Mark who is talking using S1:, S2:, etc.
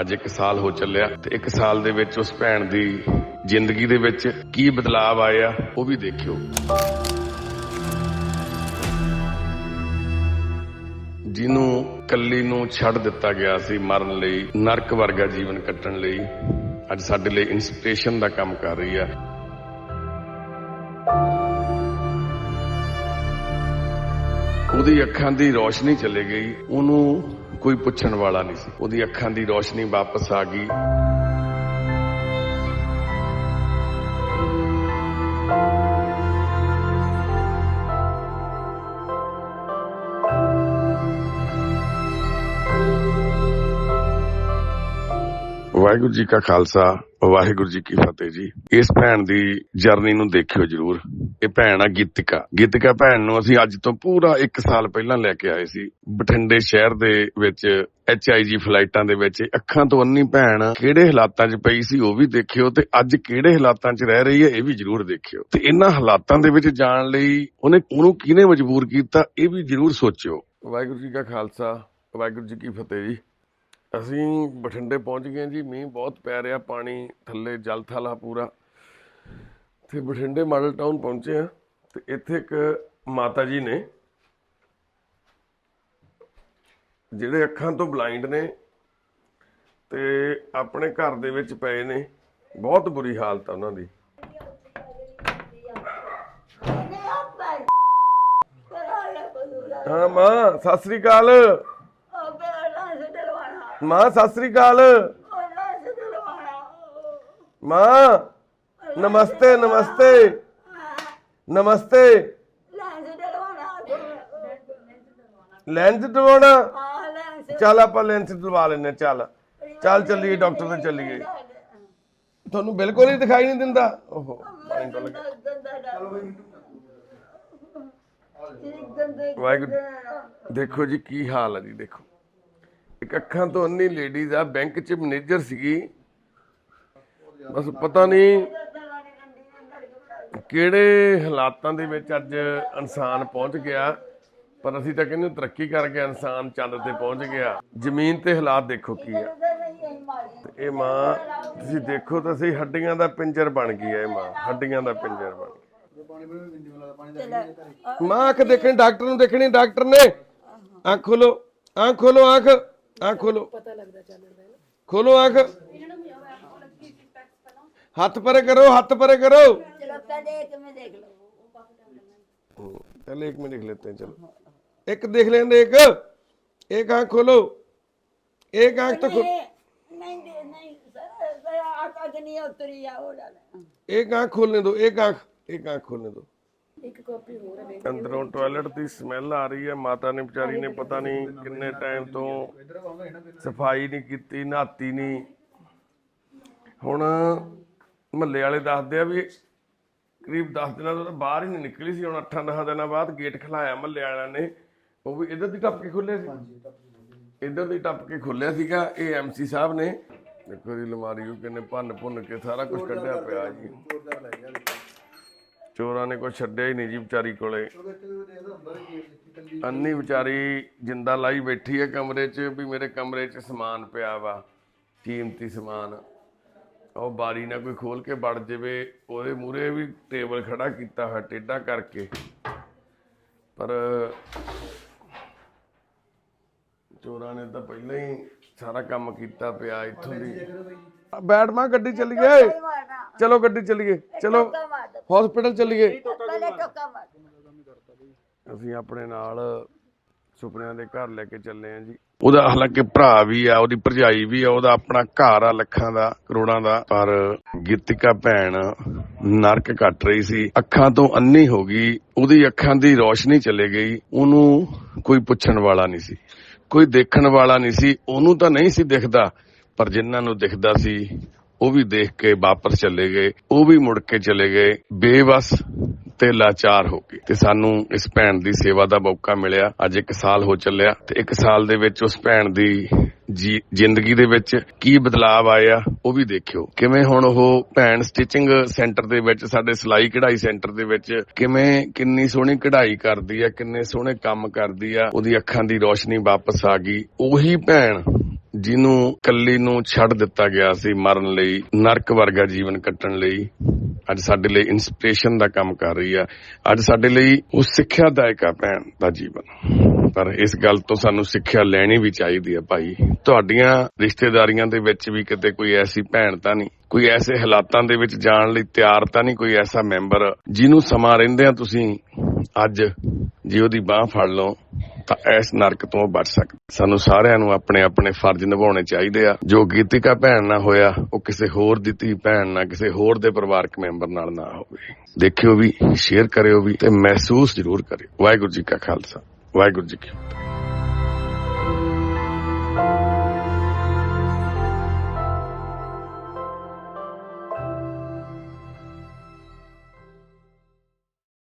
S1: ਅੱਜ 1 ਸਾਲ ਹੋ ਚੱਲਿਆ ਤੇ 1 ਸਾਲ ਦੇ ਵਿੱਚ ਉਸ ਭੈਣ ਦੀ ਜ਼ਿੰਦਗੀ ਦੇ ਵਿੱਚ ਕੀ ਬਦਲਾਅ ਆਇਆ, ਉਹ ਵੀ ਦੇਖਿਓ। ਜਿਹਨੂੰ ਕੱਲੀ ਨੂੰ ਛੱਡ ਦਿੱਤਾ ਗਿਆ ਸੀ ਮਰਨ ਲਈ, ਨਰਕ ਵਰਗਾ ਜੀਵਨ ਕੱਟਣ ਲਈ, ਅੱਜ ਸਾਡੇ ਲਈ ਇਨਸਪੀਰੇਸ਼ਨ ਦਾ ਕੰਮ ਕਰ ਰਹੀ ਆ। ਉਹਦੀ ਅੱਖਾਂ ਦੀ ਰੋਸ਼ਨੀ ਚਲੇ ਗਈ, ਉਹਨੂੰ ਕੋਈ ਪੁੱਛਣ ਵਾਲਾ ਨਹੀਂ ਸੀ। ਉਹਦੀ ਅੱਖਾਂ ਦੀ ਰੋਸ਼ਨੀ ਵਾਪਸ ਆ ਗਈ। ਵਾਹਿਗੁਰੂ ਜੀ ਕਾ ਖਾਲਸਾ, ਵਾਹਿਗੁਰੂ ਜੀ ਕੀ ਫਤਿਹ ਜੀ। ਇਸ ਭੈਣ ਦੀ ਜਰਨੀ ਨੂੰ ਦੇਖਿਓ ਜਰੂਰ। ਇਹ ਭੈਣ ਆ ਗੀਤਿਕਾ। ਗੀਤਿਕਾ ਭੈਣ ਨੂੰ ਅਸੀਂ ਅੱਜ ਤੋਂ ਪੂਰਾ 1 ਸਾਲ ਪਹਿਲਾਂ ਲੈ ਕੇ ਆਏ ਸੀ। ਬਠਿੰਡੇ ਸ਼ਹਿਰ ਦੇ ਵਿੱਚ ਐਚਆਈਜੀ ਫਲਾਈਟਾਂ ਦੇ ਵਿੱਚ, ਅੱਖਾਂ ਤੋਂ ਅੰਨੀ ਭੈਣ ਕਿਹੜੇ ਹਾਲਾਤਾਂ 'ਚ ਪਈ ਸੀ ਉਹ ਵੀ ਦੇਖਿਓ ਤੇ ਅੱਜ ਕਿਹੜੇ ਹਾਲਾਤਾਂ 'ਚ ਰਹਿ ਰਹੀ ਹੈ ਇਹ ਵੀ ਜਰੂਰ ਦੇਖਿਓ। ਤੇ ਇਹਨਾਂ ਹਾਲਾਤਾਂ ਦੇ ਵਿੱਚ ਜਾਣ ਲਈ ਉਹਨੇ ਉਹਨੂੰ ਕਿਹਨੇ ਮਜਬੂਰ ਕੀਤਾ ਇਹ ਵੀ ਜਰੂਰ ਸੋਚਿਓ। ਵਾਹਿਗੁਰੂ ਜੀ ਕਾ ਖਾਲਸਾ, ਵਾਹਿਗੁਰੂ ਜੀ ਕੀ ਫਤਿਹ ਜੀ। ਅਸੀਂ ਬਠਿੰਡੇ ਪਹੁੰਚ ਗਏ ਜੀ, ਮੀਂਹ ਬਹੁਤ ਪੈ ਰਿਹਾ, ਪਾਣੀ ਥੱਲੇ ਜਲ ਥਾਲਾ ਪੂਰਾ। ਤੇ ਬਠਿੰਡੇ ਮਾਡਲ ਟਾਊਨ ਪਹੁੰਚੇ ਆ ਤੇ ਇੱਥੇ ਇੱਕ ਮਾਤਾ ਜੀ ਨੇ, ਜਿਹੜੇ ਅੱਖਾਂ ਤੋਂ ਬਲਾਈਂਡ ਨੇ ਤੇ ਆਪਣੇ ਘਰ ਦੇ ਵਿੱਚ ਪਏ ਨੇ, ਬਹੁਤ ਬੁਰੀ ਹਾਲਤ ਆ ਉਹਨਾਂ ਦੀ। ਹਾਂ ਮਾਂ, ਸਤਿ ਸ੍ਰੀ ਅਕਾਲ। ਮਾਂ, ਸਤਿ ਸ੍ਰੀ ਅਕਾਲ। ਮਾਂ, ਨਮਸਤੇ ਨਮਸਤੇ। ਨਮਸਤੇ। ਲੈਂਸ ਦਵਾਉਣਾ ਚੱਲ ਆਪਾਂ ਲੈਂਸ ਦਵਾ ਲੈਨੇ ਚੱਲ। ਚੱਲ ਚੱਲੀਏ, ਡਾਕਟਰ ਤੇ ਚੱਲੀਏ। ਤੁਹਾਨੂੰ ਬਿਲਕੁਲ ਹੀ ਦਿਖਾਈ ਨਹੀਂ ਦਿੰਦਾ। ਓਹੋ ਵਾਹਿਗੁਰੂ, ਦੇਖੋ ਜੀ ਕੀ ਹਾਲ ਹੈ ਜੀ, ਦੇਖੋ। ਇੱਕ ਅੱਖਾਂ ਤੋਂ ਅੰਨੀ ਲੇਡੀਜ਼ ਆ ਬੈਂਕ 'ਚ ਮੈਨੇਜਰ ਸੀਗੀ। ਬਸ ਪਤਾ ਨਹੀਂ ਕਿਹੜੇ ਹਾਲਾਤਾਂ ਦੇ ਵਿੱਚ ਅੱਜ ਇਨਸਾਨ ਪਹੁੰਚ ਗਿਆ ਪਰ ਅਸੀਂ ਤਾਂ ਕਹਿੰਦੇ ਤਰੱਕੀ ਕਰ ਗਿਆ ਇਨਸਾਨ ਚੰਦ ਤੇ ਪਹੁੰਚ ਗਿਆ। ਜ਼ਮੀਨ ਤੇ ਹਾਲਾਤ ਦੇਖੋ ਕੀ ਆ। ਇਹ ਮਾਂ ਤੁਸੀਂ ਦੇਖੋ ਤਾਂ ਸਹੀ ਹੱਡੀਆਂ ਦਾ ਪਿੰਜਰ ਬਣ ਗਈ ਹੈ ਇਹ ਮਾਂ ਹੱਡੀਆਂ ਦਾ ਪਿੰਜਰ ਬਣ ਗਿਆ ਮਾਂ ਅੱਖ ਦੇਖਣੀ ਡਾਕਟਰ ਨੂੰ ਦੇਖਣੀ ਡਾਕਟਰ ਨੇ। ਅੱਖ ਖੋਲੋ ਅੱਖ ਖੋਲੋ ਅੱਖ। ਆ ਖੋਲੋ। ਪਤਾ ਖੋਲੋ ਅੱਖ। ਹੱਥ ਪਰੇ ਕਰੋ ਹੱਥ ਪਰੇ ਕਰੋ। ਚਲੋ ਪਹਿਲੇ ਇੱਕ ਮੈਂ ਦੇਖ ਲਓ ਹਾਂ ਚਲੋ। ਇੱਕ ਦੇਖ ਲੈਂਦੇ ਇੱਕ। ਇੱਕ ਅੱਖ ਖੋਲੋ। ਇੱਕ ਅੱਖ ਤਾਂ
S2: ਖੋਲ। ਨਹੀਂ ਨਹੀਂ ਸਰ ਆਟਾ ਜਨੀ ਉਤਰੀ ਆ ਇੱਕ ਅੱਖ ਖੋਲਨੇ ਦੋ
S1: ਇੱਕ ਅੱਖ ਇੱਕ ਅੱਖ ਖੋਲਨੇ ਦੋ। ਇੱਕ ਕਾਪੀ ਹੋਰ ਹੈ ਅੰਦਰੋਂ ਦੀ ਸਮੈਲ ਆ ਰਹੀ ਹੈ ਮਾਤਾ ਨੇ ਵਿਚਾਰੀ ਨੇ ਪਤਾ ਨਹੀਂ ਕਿੰਨੇ ਟਾਈਮ ਤੋਂ ਸਫ਼ਾਈ ਨਹੀਂ ਕੀਤੀ ਨਹਾਤੀ ਨਹੀਂ। ਹੁਣ ਮਹੱਲੇ ਵਾਲੇ ਦੱਸਦੇ ਆ ਵੀ ਕਰੀਬ 10 ਦਿਨਾਂ ਤੋਂ ਬਾਹਰ ਹੀ ਨਹੀਂ ਨਿਕਲੀ ਸੀ ਹੁਣ 8-10 ਦਿਨਾਂ ਬਾਅਦ ਗੇਟ ਖਲਾਇਆ ਮਹੱਲੇ ਵਾਲਿਆਂ ਨੇ। ਉਹ ਵੀ ਇਧਰ ਦੀ ਟੱਪ ਕੇ ਖੁੱਲੇ ਸੀ ਇਧਰ ਦੀ ਟੱਪ ਕੇ ਖੁੱਲਿਆ ਸੀਗਾ ਇਹ ਐਮਸੀ ਸਾਹਿਬ ਨੇ। ਦੇਖੋ ਜੀ ਲਮਾਰੀ ਉਹ ਕਿੰਨੇ ਭੰਨ ਭੁੰਨ ਕੇ ਸਾਰਾ ਕੁਝ ਕੱਢਿਆ ਪਿਆ ਜੀ। ਚੋਰਾਂ ਨੇ ਕੋਈ ਛੱਡਿਆ ਹੀ ਨਹੀਂ ਜੀ ਵਿਚਾਰੀ ਕੋਲੇ। ਅੰਨੀ ਵਿਚਾਰੀ ਜਿੰਦਾ ਲਾਈ ਬੈਠੀ ਹੈ ਕਮਰੇ 'ਚ ਵੀ ਮੇਰੇ ਕਮਰੇ 'ਚ ਸਮਾਨ ਪਿਆ ਵਾ ਕੀਮਤੀ ਸਮਾਨ। ਉਹ ਬਾਰੀ ਨਾ ਕੋਈ ਖੋਲ ਕੇ ਵੜ ਜਵੇ ਉਹਦੇ ਮੂਰੇ ਵੀ ਟੇਬਲ ਖੜਾ ਕੀਤਾ ਹੋਇਆ ਟੇਡਾ ਕਰਕੇ। ਪਰ ਚੋਰਾਂ ਨੇ ਤਾਂ ਪਹਿਲਾਂ ਹੀ ਸਾਰਾ ਕੰਮ ਕੀਤਾ ਪਿਆ ਇੱਥੋਂ ਦੀ। ਬੈਠ ਮਾਂ ਗੱਡੀ ਚੱਲੀ
S2: ਗਏ
S1: ਚਲੋ ਗੱਡੀ ਚੱਲੀਏ। ਚਲੋ। ਹਸਪੀਟਲ ਚੱਲੀਏ
S2: ਪਹਿਲੇ
S1: ਅਸੀਂ ਆਪਣੇ ਨਾਲ ਸੁਪਨਿਆਂ ਦੇ ਘਰ ਲੈ ਕੇ ਚੱਲੇ ਆ ਜੀ। ਉਹਦਾ ਹਾਲਾਂਕਿ ਭਰਾ ਵੀ ਆ ਉਹਦੀ ਭਰਜਾਈ ਵੀ ਆ ਉਹਦਾ ਆਪਣਾ ਘਰ ਆ ਲੱਖਾਂ ਦਾ ਕਰੋੜਾਂ ਦਾ। ਪਰ ਗੀਤਿਕਾ ਭੈਣ ਨਰਕ ਕੱਟ ਰਹੀ ਸੀ। ਅੱਖਾਂ ਤੋਂ ਅੰਨੀ ਹੋ ਗਈ। ਉਹਦੀ ਅੱਖਾਂ ਦੀ ਰੋਸ਼ਨੀ ਚਲੇ ਗਈ। ਉਹਨੂੰ ਕੋਈ ਪੁੱਛਣ ਵਾਲਾ ਨਹੀਂ ਸੀ। ਕੋਈ ਦੇਖਣ ਵਾਲਾ ਨਹੀਂ ਸੀ। ਉਹਨੂੰ ਤਾਂ ਨਹੀਂ ਸੀ ਦਿਖਦਾ। ਪਰ ਜਿਨ੍ਹਾਂ ਨੂੰ ਦਿਖਦਾ ਸੀ ਉਹ ਵੀ ਦੇਖ ਕੇ ਵਾਪਸ ਚਲੇ ਗਏ, ਉਹ ਵੀ ਮੁੜ ਕੇ ਚਲੇ ਗਏ, ਬੇਵਸ ਤੇ ਲਾਚਾਰ ਹੋ ਗਏ। ਤੇ ਸਾਨੂੰ ਇਸ ਭੈਣ ਦੀ ਸੇਵਾ ਦਾ ਮੌਕਾ ਮਿਲਿਆ। ਅੱਜ 1 ਸਾਲ ਹੋ ਚੱਲਿਆ ਤੇ 1 ਸਾਲ ਦੇ ਵਿੱਚ ਉਸ ਭੈਣ ਦੀ ਜ਼ਿੰਦਗੀ ਦੇ ਵਿੱਚ ਕੀ ਬਦਲਾਅ ਆਇਆ, ਉਹ ਵੀ ਦੇਖਿਓ। ਕਿਵੇਂ ਹੁਣ ਉਹ ਭੈਣ ਸਟਿਚਿੰਗ ਸੈਂਟਰ ਦੇ ਵਿੱਚ, ਸਾਡੇ ਸਿਲਾਈ ਕਢਾਈ ਸੈਂਟਰ ਦੇ ਵਿੱਚ ਕਿਵੇਂ ਕਿੰਨੀ ਸੋਹਣੀ ਕਢਾਈ ਕਰਦੀ ਆ, ਕਿੰਨੇ ਸੋਹਣੇ ਕੰਮ ਕਰਦੀ ਆ, ਉਹਦੀ ਅੱਖਾਂ ਦੀ ਰੋਸ਼ਨੀ ਵਾਪਸ ਆ ਗਈ। ਉਹੀ ਭੈਣ ਜਿਹਨੂੰ ਕੱਲੀ ਨੂੰ ਛੱਡ ਦਿੱਤਾ ਗਿਆ ਸੀ ਮਰਨ ਲਈ, ਨਰਕ ਵਰਗਾ ਜੀਵਨ ਕੱਟਣ ਲਈ, ਅੱਜ ਸਾਡੇ ਲਈ ਇਨਸਪੀਰੇਸ਼ਨ ਦਾ ਕੰਮ ਕਰ ਰਹੀ ਆ। ਅੱਜ ਸਾਡੇ ਲਈ ਉਹ ਸਿੱਖਿਆਦਾਇਕ ਆ ਭੈਣ ਦਾ ਜੀਵਨ। ਪਰ ਇਸ ਗੱਲ ਤੋਂ ਸਾਨੂੰ ਸਿੱਖਿਆ ਲੈਣੀ ਵੀ ਚਾਹੀਦੀ ਆ ਭਾਈ। ਤੁਹਾਡੀਆਂ ਰਿਸ਼ਤੇਦਾਰੀਆਂ ਦੇ ਵਿੱਚ ਵੀ ਕਿਤੇ ਕੋਈ ਐਸੀ ਭੈਣ ਤਾਂ ਨਹੀਂ, ਕੋਈ ਐਸੇ ਹਾਲਾਤਾਂ ਦੇ ਵਿੱਚ ਜਾਣ ਲਈ ਤਿਆਰ ਤਾਂ ਨਹੀਂ ਕੋਈ ਐਸਾ ਮੈਂਬਰ, ਜਿਹਨੂੰ ਸਮਾਂ ਰਹਿੰਦਿਆਂ ਤੁਸੀਂ ਅੱਜ ਜੇ ਉਹਦੀ ਬਾਹ ਫੜ ਲਓ ਤਾਂ ਇਸ ਨਰਕ ਤੋਂ ਬਚ ਸਕਦਾ। ਸਾਨੂੰ ਸਾਰਿਆਂ ਨੂੰ ਆਪਣੇ ਆਪਣੇ ਫਰਜ਼ ਨਿਭਾਉਣੇ ਚਾਹੀਦੇ ਆ। ਜੋ ਗੀਤਿਕਾ ਭੈਣ ਨਾਲ ਹੋਇਆ, ਉਹ ਕਿਸੇ ਹੋਰ ਦੀ ਧੀ ਭੈਣ ਨਾਲ, ਕਿਸੇ ਹੋਰ ਦੇ ਪਰਿਵਾਰਕ ਮੈਂਬਰ ਨਾਲ ਨਾ ਹੋਵੇ। ਦੇਖਿਓ ਵੀ, ਸ਼ੇਅਰ ਕਰਿਓ ਵੀ ਤੇ ਮਹਿਸੂਸ ਜ਼ਰੂਰ ਕਰਿਓ। ਵਾਹਿਗੁਰੂ ਜੀ ਕਾ ਖਾਲਸਾ। ਵਾਹਿਗੁਰੂ ਜੀ ਕੀ ਫਤਿਹ।